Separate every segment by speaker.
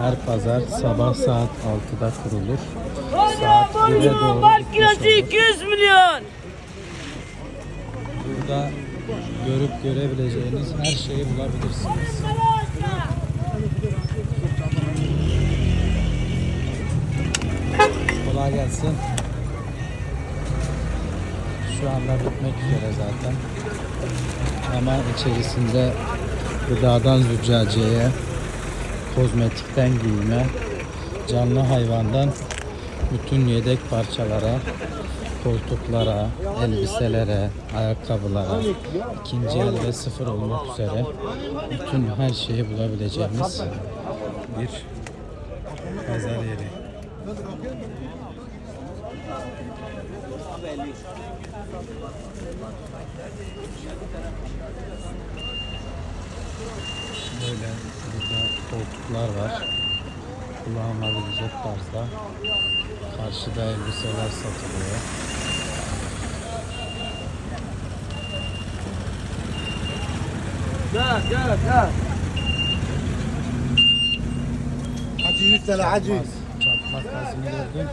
Speaker 1: her pazar sabah saat 6'da kurulur. Saat 1'e doğru
Speaker 2: Bal
Speaker 1: bitmiş
Speaker 2: kilosu
Speaker 1: olur.
Speaker 2: 200 milyon.
Speaker 1: Burada görüp görebileceğiniz her şeyi bulabilirsiniz. Kolay gelsin. Şu anda bitmek üzere zaten. Hemen içerisinde gıdadan züccaciyeye, kozmetikten giyime, canlı hayvandan bütün yedek parçalara, koltuklara, elbiselere, ayakkabılara, ikinci el ve sıfır olmak üzere bütün her şeyi bulabileceğimiz bir pazar yeri. Böyle burada koltuklar var. Kullanılabilecek tarzda. Karşıda elbiseler satılıyor.
Speaker 2: Gel gel gel.
Speaker 3: Hacı 100 tane hacı.
Speaker 1: Çakmak gazını gördün.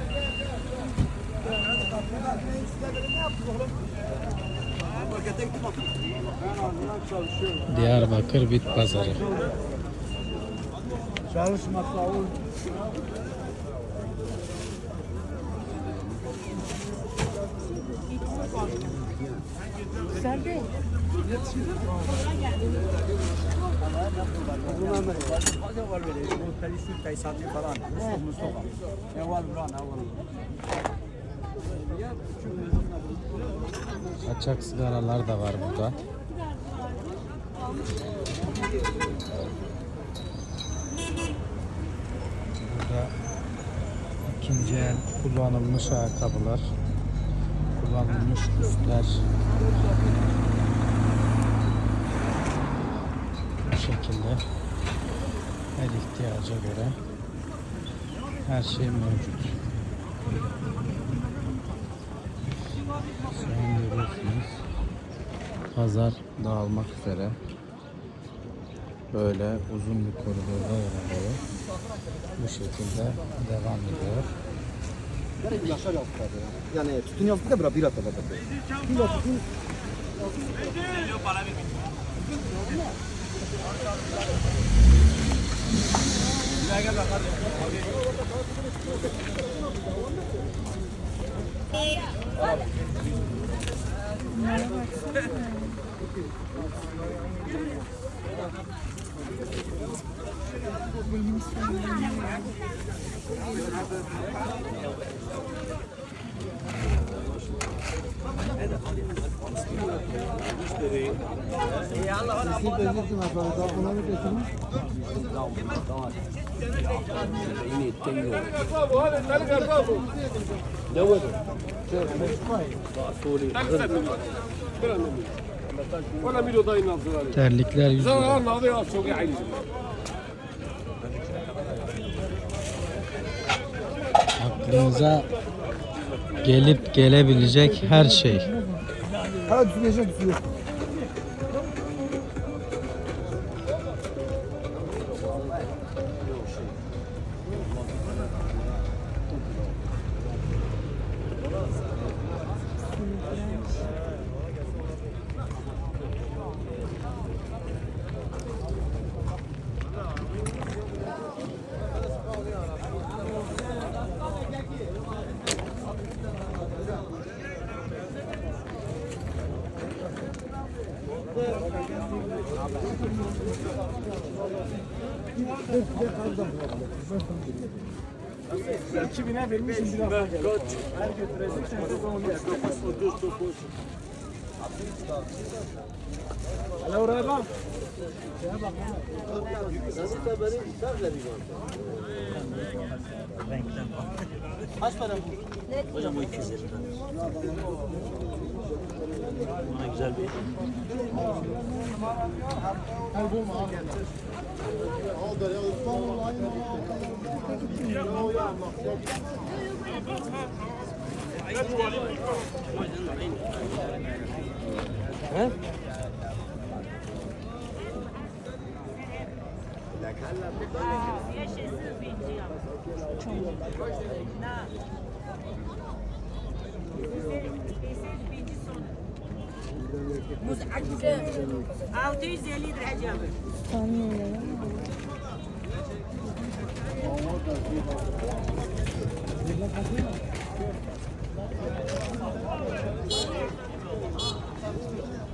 Speaker 1: Diyarbakır Bit Pazarı.
Speaker 3: Çalışmakla olur.
Speaker 1: Kaçak sigaralar da var burada. Burada ikinci el kullanılmış ayakkabılar, kullanılmış üstler. Bu şekilde her ihtiyaca göre her şey mevcut. Şu an görüyorsunuz. Pazar dağılmak üzere. Böyle uzun bir koridorda ilerliyor. Bu şekilde devam ediyor.
Speaker 3: Yaşar yaptılar ya. Yani tütün yaptık da bira bira tabii. Bira tütün. Sizin الصغار Terlikler 100 Aklınıza gelip
Speaker 4: gelebilecek her şey. Hadi
Speaker 1: düzülecek düzülecek. 2000'e
Speaker 4: vermişim bir hafta geldi.
Speaker 1: Her götürecek sen Alo oraya
Speaker 3: bak. Şeye bak.
Speaker 4: Gazete beni ithaf veriyor. Renkten bak.
Speaker 3: Kaç para bu?
Speaker 2: Hocam o 250 lira. Ona güzel bir...
Speaker 5: He? Yaşasın bence. Çok. 650 lira hesabı. Thank you.